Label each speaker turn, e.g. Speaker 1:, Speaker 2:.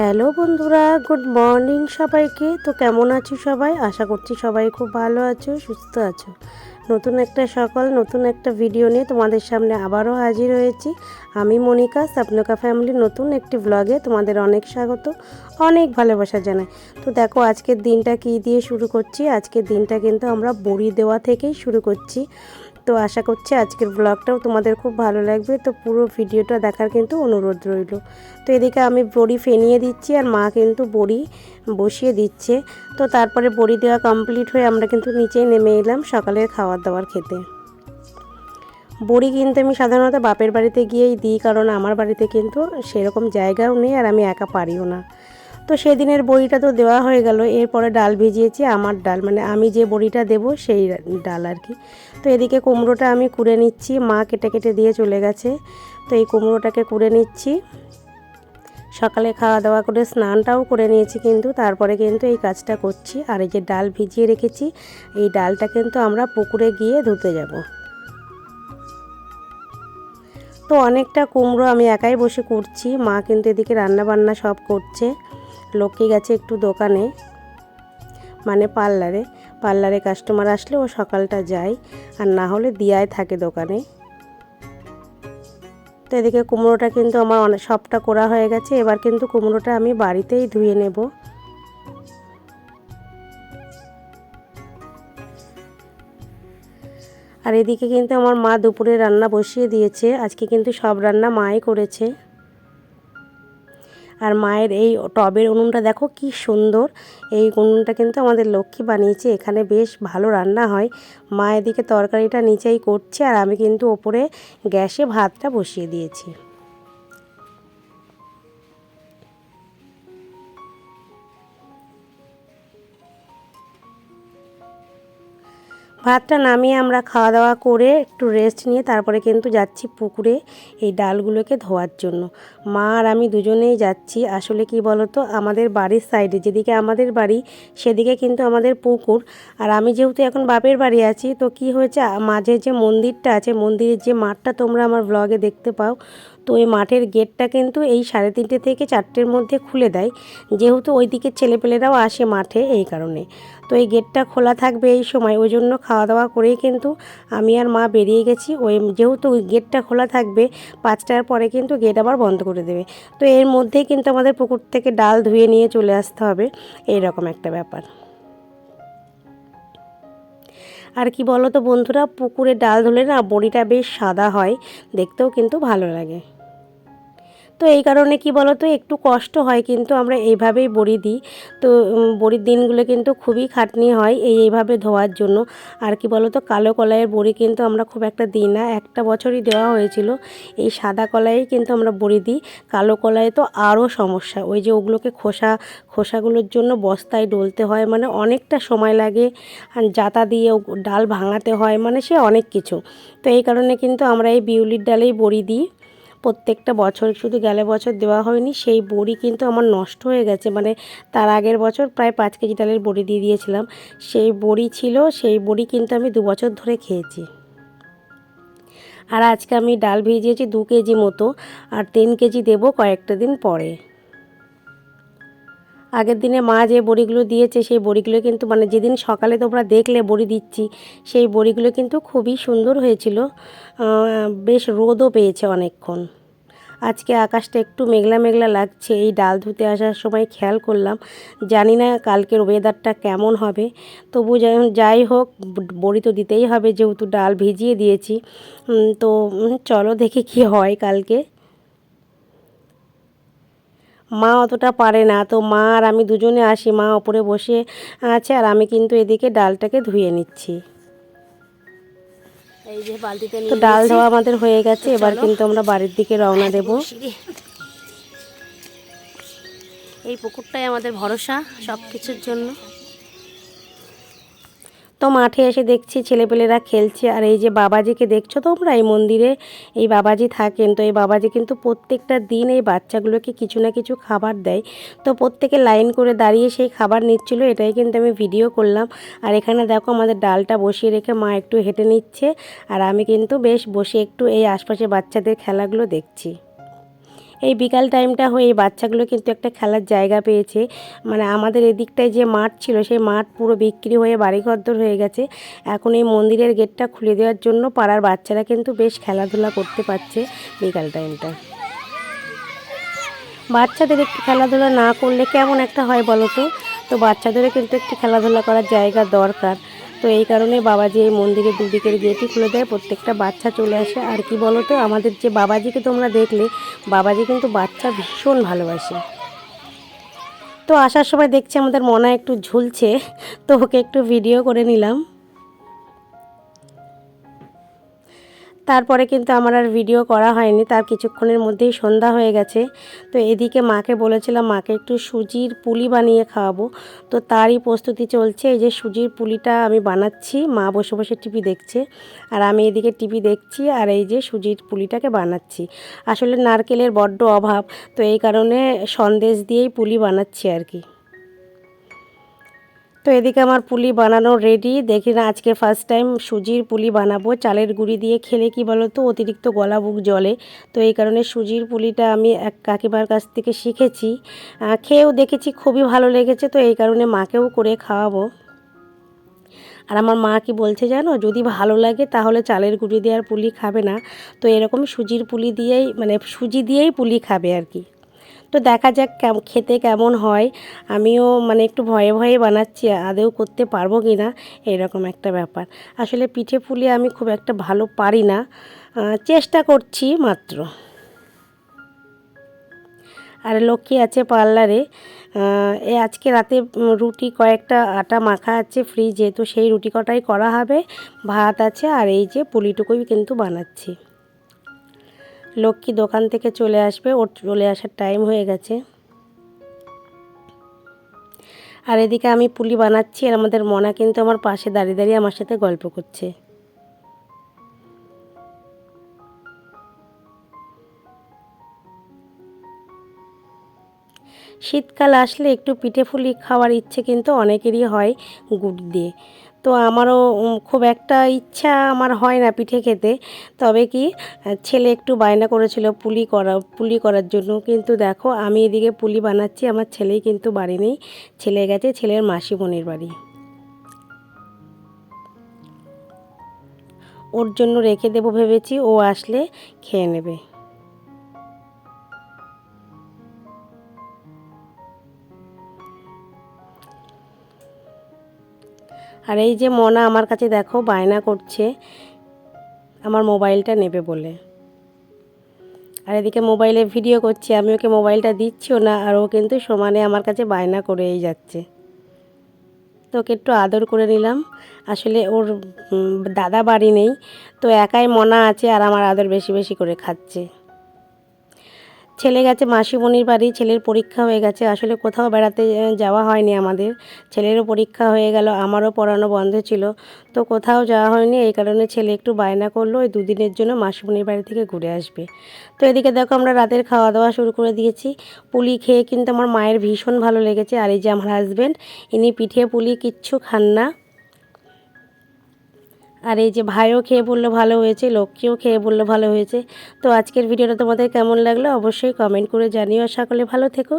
Speaker 1: Hello বন্ধুরা, good morning সবাইকে। তো কেমন আছো সবাই? আশা করছি সবাই খুব ভালো আছো, সুস্থ আছো। নতুন একটা সকাল, নতুন একটা ভিডিও নিয়ে তোমাদের সামনে আবারও হাজির হয়েছি। আমি মনিকা, স্বপ্নকা ফ্যামিলির নতুন একটি ব্লগে তোমাদের অনেক স্বাগত, অনেক ভালোবাসা জানাই। তো দেখো, আজকের দিনটা কী দিয়ে শুরু করছি? আজকের দিনটা কিন্তু আমরা বড়ি দেওয়া থেকেই শুরু করছি। তো আশা করছি আজকের ব্লগটাও তোমাদের খুব ভালো লাগবে। তো পুরো ভিডিওটা দেখার কিন্তু অনুরোধ রইল। তো এদিকে আমি বড়ি ফেনিয়ে দিচ্ছি আর মা কিন্তু বড়ি বসিয়ে দিচ্ছে। তো তারপরে বড়ি দেওয়া কমপ্লিট হয়ে আমরা কিন্তু নিচেই নেমে এলাম সকালের খাবার দাবার খেতে। বড়ি কিন্তু আমি সাধারণত বাপের বাড়িতে গিয়েই দিই, কারণ আমার বাড়িতে কিন্তু সেরকম জায়গাও নেই আর আমি একা পারিও না। তো সেদিনের বড়িটা তো দেওয়া হয়ে গেল। এরপরে ডাল ভিজিয়েছি, আমার ডাল মানে আমি যে বড়িটা দেব সেই ডাল আর কি। তো এদিকে কুমড়োটা আমি কুড়ে নিচ্ছি, মা কেটে কেটে দিয়ে চলে গেছে। তো এই কুমড়োটাকে কুড়ে নিচ্ছি। সকালে খাওয়া দাওয়া করে স্নানটাও করে নিয়েছি কিন্তু, তারপরে কিন্তু এই কাজটা করছি। আর এই যে ডাল ভিজিয়ে রেখেছি, এই ডালটা কিন্তু আমরা পুকুরে গিয়ে ধুতে যাব। তো অনেকটা কুমড়ো আমি একাই বসে করছি, মা কিন্তু এদিকে রান্না বান্না সব করছে। লক্ষ্মী গেছে একটু দোকানে মানে পার্লারে। পার্লারে কাস্টমার আসলে ও সকালটা যায়, আর না হলে দিয়ায় থাকে দোকানে। তো এদিকে কুমড়োটা কিন্তু আমার অনেক, সবটা করা হয়ে গেছে। এবার কিন্তু কুমড়োটা আমি বাড়িতেই ধুয়ে নেব। আর এদিকে কিন্তু আমার মা দুপুরে রান্না বসিয়ে দিয়েছে। আজকে কিন্তু সব রান্না মাই করেছে। আর মায়ের এই টবের উনুনটা দেখো কি সুন্দর। এই উনুনটা কিন্তু আমাদের লক্ষ্মী বানিয়েছে, এখানে বেশ ভালো রান্না হয়। মা এদিকে তরকারিটা নিচেই করছে আর আমি কিন্তু ওপরে গ্যাসে ভাতটা বসিয়ে দিয়েছি। ভাতটা নামিয়ে আমরা খাওয়া দাওয়া করে একটু রেস্ট নিয়ে তারপরে কিন্তু যাচ্ছি পুকুরে এই ডালগুলোকে ধোয়ার জন্য। মা আর আমি দুজনেই যাচ্ছি। আসলে কি বলতো? আমাদের বাড়ির সাইডে যেদিকে আমাদের বাড়ি, সেদিকে কিন্তু আমাদের পুকুর। আর আমি যেহেতু এখন বাপের বাড়ি আছি, তো কি হয়েছে? মাঝে যে মন্দিরটা আছে, মন্দিরের যে মাঠটা তোমরা আমার ব্লগে দেখতে পাও তো ওই মাঠের গেটটা কিন্তু এই সাড়ে তিনটে থেকে চারটের মধ্যে খুলে দেয়। যেহেতু ওই দিকের ছেলেপেলেরাও আসে মাঠে এই কারণে। তো এই গেটটা খোলা থাকবে এই সময়, ওই জন্য খাওয়া দাওয়া করেই কিন্তু আমি আর মা বেরিয়ে গেছি। ওই যেহেতু ওই গেটটা খোলা থাকবে, পাঁচটার পরে কিন্তু গেট আবার বন্ধ করে দেবে। তো এর মধ্যেই কিন্তু আমাদের পুকুর থেকে ডাল ধুয়ে নিয়ে চলে আসতে হবে। এই রকম একটা ব্যাপার। আর কি বলো তো বন্ধুরা, পুকুরে ডাল ধুলে না বড়িটা বেশ সাদা হয়, দেখতেও কিন্তু ভালো লাগে। তো এই কারণে কি বলো তো একটু কষ্ট হয় কিন্তু আমরা এইভাবেই বড়ি দিই। তো বড়ির দিনগুলো কিন্তু খুবই খাটনি হয় এই এইভাবে ধোয়ার জন্য। আর কি বলো তো কালো কলাইয়ের বড়ি কিন্তু আমরা খুব একটা দিই না। একটা বছরই দেওয়া হয়েছিল, এই সাদা কলাইয়েই কিন্তু আমরা বড়ি দিই। কালো কলাইয়ে তো আরও সমস্যা, ওই যে ওগুলোকে খোসা, খোসাগুলোর জন্য বস্তায় ডলতে হয় মানে অনেকটা সময় লাগে। আর জাতা দিয়ে ডাল ভাঙাতে হয় মানে সে অনেক কিছু। তো এই কারণে কিন্তু আমরা এই বিউলির ডালেই বড়ি দিই। প্রত্যেকটা বছর, শুধু গেলে বছর দেওয়া হয়নি, সেই বড়ি কিন্তু আমার নষ্ট হয়ে গেছে। মানে তার আগের বছর প্রায় পাঁচ কেজি ডালের বড়ি দিয়ে দিয়েছিলাম। সেই বড়ি ছিল, সেই বড়ি কিন্তু আমি দু বছর ধরে খেয়েছি। আর আজকে আমি ডাল ভিজিয়েছি দু কেজি মতো, আর তিন কেজি দেবো কয়েকটা দিন পরে। আগের দিনে মা যে বড়িগুলো দিয়েছে, সেই বড়িগুলো কিন্তু মানে যেদিন সকালে তোমরা দেখলে বড়ি দিচ্ছি, সেই বড়িগুলো কিন্তু খুবই সুন্দর হয়েছিল। বেশ রোদও পেয়েছে অনেকক্ষণ। আজকে আকাশটা একটু মেঘলা মেঘলা লাগছে, এই ডাল ধুতে আসার সময় খেয়াল করলাম। জানি না কালকের ওয়েদারটা কেমন হবে। তবু যাই- যাই হোক, বড়ি তো দিতেই হবে, যেহেতু ডাল ভিজিয়ে দিয়েছি। তো চলো দেখি কি হয় কালকে। মা অতটা পারে না। তো মা আর আমি দুজনে আসি মা ওপরে বসে আছে আর আমি কিন্তু এদিকে ডালটাকে ধুয়ে নিচ্ছি। তো ডাল। ধোয়া আমাদের হয়ে গেছে এবার কিন্তু আমরা বাড়ির দিকে রওনা দেব।
Speaker 2: এই পুকুরটাই আমাদের ভরসা সব কিছুর জন্য।
Speaker 1: তো মাঠে এসে দেখছি ছেলেপেলেরা খেলছে। আর এই যে বাবাজিকে দেখছ তোমরা এই মন্দিরে? এই বাবাজি থাকেন। তো এই বাবাজি কিন্তু প্রত্যেকটা দিন এই বাচ্চাগুলোকে কিছু না কিছু খাবার দেয়। তো প্রত্যেকে লাইন করে দাঁড়িয়ে সেই খাবার নিচ্ছিল। এটাই কিন্তু আমি ভিডিও করলাম। আর এখানে দেখো আমাদের ডালটা বসিয়ে রেখে মা একটু হেঁটে নিচ্ছে। আর আমি কিন্তু বেশ বসে একটু এই আশপাশে বাচ্চাদের খেলাগুলো দেখছি। এই বিকাল টাইমটা হয়ে বাচ্চাগুলো কিন্তু একটা খেলার জায়গা পেয়েছে। মানে আমাদের এদিকটায় যে মাঠ ছিল, সেই মাঠ পুরো বিক্রি হয়ে বাড়িঘরদর হয়ে গেছে। এখন এই মন্দিরের গেটটা খুলে দেওয়ার জন্য পাড়ার বাচ্চারা কিন্তু বেশ খেলাধুলা করতে পারছে বিকাল টাইমটা বাচ্চাদের একটু খেলাধুলা না করলে কেমন একটা হয় বলো তো? তো বাচ্চাদেরও কিন্তু একটু খেলাধুলা করার জায়গা দরকার। তো এই কারণে বাবাজি এই মন্দিরের দুদিকের গেটই খুলে দেয়, প্রত্যেকটা বাচ্চা চলে আসে। আর কি বলো তো আমাদের যে বাবাজিকে তোমরা দেখলে, বাবাজি কিন্তু বাচ্চা ভীষণ ভালোবাসে। তো আসার সময় দেখছি আমাদের মনে একটু ঝুলছে, তো ওকে একটু ভিডিও করে নিলাম। তারপরে কিন্তু আমার আর ভিডিও করা হয়নি, তার কিছুক্ষণের মধ্যেই সন্ধ্যা হয়ে গেছে। তো এদিকে মাকে বলেছিলাম, মাকে একটু সুজির পুলি বানিয়ে খাওয়াবো। তো তারই প্রস্তুতি চলছে, এই যে সুজির পুলিটা আমি বানাচ্ছি, মা বসে বসে টিভি দেখছে, আর আমি এদিকে টিভি দেখছি, আর এই যে সুজির পুলিটাকে বানাচ্ছি। আসলে নারকেলের বড্ড অভাব, তো এই কারণে সন্দেশ দিয়েই পুলি বানাচ্ছি আর কি। তো এদিকে আমার পুলি বানানো রেডি দেখি না আজকে ফার্স্ট টাইম সুজির পুলি বানাবো। চালের গুঁড়ি দিয়ে খেলে কি বলো তো অতিরিক্ত গলা বুক জলে তো এই কারণে সুজির পুলিটা আমি এক কাকিমার কাছ থেকে শিখেছি। খেয়েও দেখেছি, খুবই ভালো লেগেছে। তো এই কারণে মাকেও করে খাওয়াবো। আর আমার মা কি বলছে জানো? যদি ভালো লাগে তাহলে চালের গুঁড়ি দিয়ে আর পুলি খাবে না। তো এরকম সুজির পুলি দিয়েই মানে সুজি দিয়েই পুলি খাবে আর কি। তো দেখা যাক খেতে কেমন হয়। আমিও মানে একটু ভয়ে ভয়ে বানাচ্ছি, আদেও করতে পারব কি না এরকম একটা ব্যাপার। আসলে পিঠে পুলি আমি খুব একটা ভালো পারি না চেষ্টা করছি মাত্র। আর লক্ষ্মী আছে পার্লারে এ আজকে রাতে রুটি কয়েকটা আটা মাখা আছে ফ্রিজে, তো সেই রুটি কটাই করা হবে, ভাত আছে, আর এই যে পুলিটুকুই কিন্তু বানাচ্ছি। লক্ষ্মী দোকান থেকে চলে আসবে, ওর চলে আসার টাইম হয়ে গেছে। আর এদিকে আমি পুলি বানাচ্ছি আর আমাদের মনা কিন্তু আমার পাশে দাঁড়িয়ে দাঁড়িয়ে আমার সাথে গল্প করছে। শীতকাল আসলে একটু পিঠে পুলি খাওয়ার ইচ্ছে কিন্তু অনেকেরই হয় গুড় দিয়ে। তো আমারও খুব একটা ইচ্ছা আমার হয় না পিঠে খেতে। তবে কি ছেলে একটু বায়না করেছিল পুলি করা, পুলি করার জন্য। কিন্তু দেখো, আমি এদিকে পুলি বানাচ্ছি, আমার ছেলেই কিন্তু বাড়ি নেই। ছেলে গেছে, ছেলের মাসিমণির বাড়ি। ওর জন্য রেখে দেবো ভেবেছি, ও আসলে খেয়ে নেবে। আর এই যে মনা আমার কাছে দেখো বায়না করছে, আমার মোবাইলটা নেবে বলে। আর এদিকে মোবাইলে ভিডিও করছি, আমি ওকে মোবাইলটা দিচ্ছিও না, আর ও কিন্তু সমানে আমার কাছে বায়না করেই যাচ্ছে। তো ওকে একটু আদর করে নিলাম। আসলে ওর দাদা বাড়ি নেই, তো একাই মনা আছে আর আমার আদর বেশি বেশি করে খাচ্ছে। ছেলে গেছে, মাসিমণির বাড়ি, ছেলের পরীক্ষা হয়ে গেছে। আসলে কোথাও বেড়াতে যাওয়া হয়নি আমাদের। ছেলেরও পরীক্ষা হয়ে গেল, আমারও পড়ানো বন্ধ ছিল। তো কোথাও যাওয়া হয়নি, এই কারণে ছেলে একটু বায়না করল, ওই দুদিনের জন্য মাসিমণির বাড়ি থেকে ঘুরে আসবে। তো এদিকে দেখো, আমরা রাতের খাওয়া দাওয়া শুরু করে দিয়েছি। পুলি খেয়ে কিন্তু আমার মায়ের ভীষণ ভালো লেগেছে। আর এই যে আমার হাজব্যান্ড ইনি পিঠে পুলি কিচ্ছু খান না। আর এই যে ভাইও খেয়ে বলল ভালো হয়েছে, লক্ষ্মীও খেয়ে বলল ভালো হয়েছে। তো আজকের ভিডিওটা তোমাদের কেমন লাগল অবশ্যই কমেন্ট করে জানিও। সকলে ভালো থেকো।